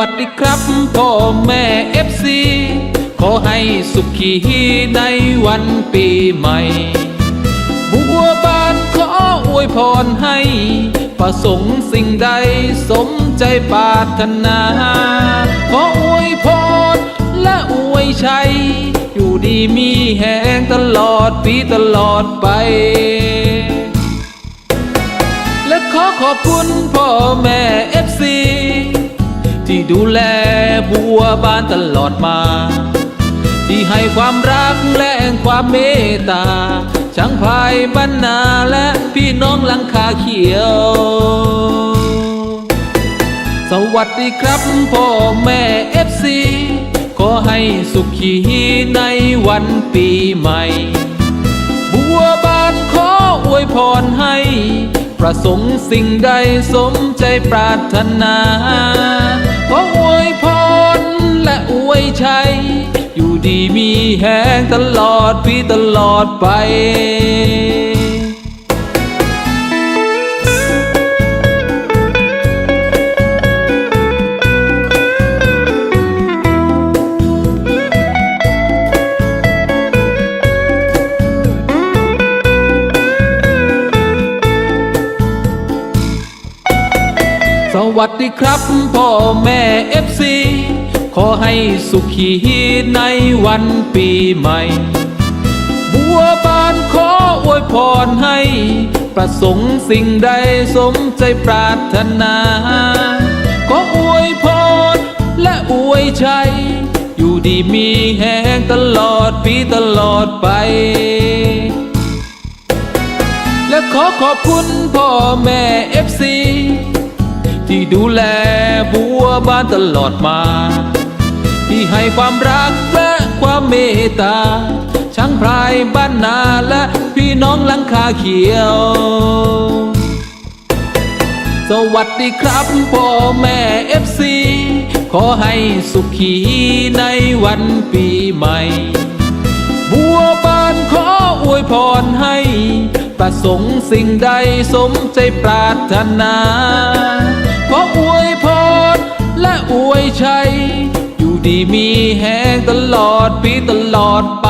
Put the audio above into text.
วัสดีครับพ่อแม่เอฟซีขอให้สุขีในวันปีใหม่ บัวบานขออวยพรให้ ประสงค์สิ่งใดสมใจปรารถนา ขออวยพรและอวยชัย อยู่ดีมีแหงตลอดปีตลอดไปและขอขอบคุณพ่อแม่เอฟซี ที่ดูแลบัวบานตลอดมา ที่ให้ความรักและความเมตตาช่างพายบรรณาและพี่น้องหลังคาเขียว สวัสดีครับพ่อแม่เอฟซีขอให้สุขีในวันปีใหม่ บัวบานขออวยพรให้ ประสงค์สิ่งใดสมใจปรารถนา ขออวยพรและอวยชัย อยู่ดีมีแหงตลอดปีตลอดไป วัสดีครับพ่อแม่เอฟซีขอให้สุขีในวันปีใหม่ บัวบานขออวยพรให้ ประสงค์สิ่งใดสมใจปรารถนา ขออวยพรและอวยชัย อยู่ดีมีแหงตลอดปีตลอดไปและขอขอบคุณพ่อแม่เอฟซี ดูแลบัวบานตลอดมา ที่ให้ความรักและความเมตตาช่างพรายบ้านนาและพี่น้องลังคาเขียว สวัสดีครับพ่อแม่เอฟซีขอให้สุขีในวันปีใหม่ บัวบานขออวยพรให้ ประสงค์สิ่งใดสมใจปรารถนา มีแห้งตลอดปีตลอดไป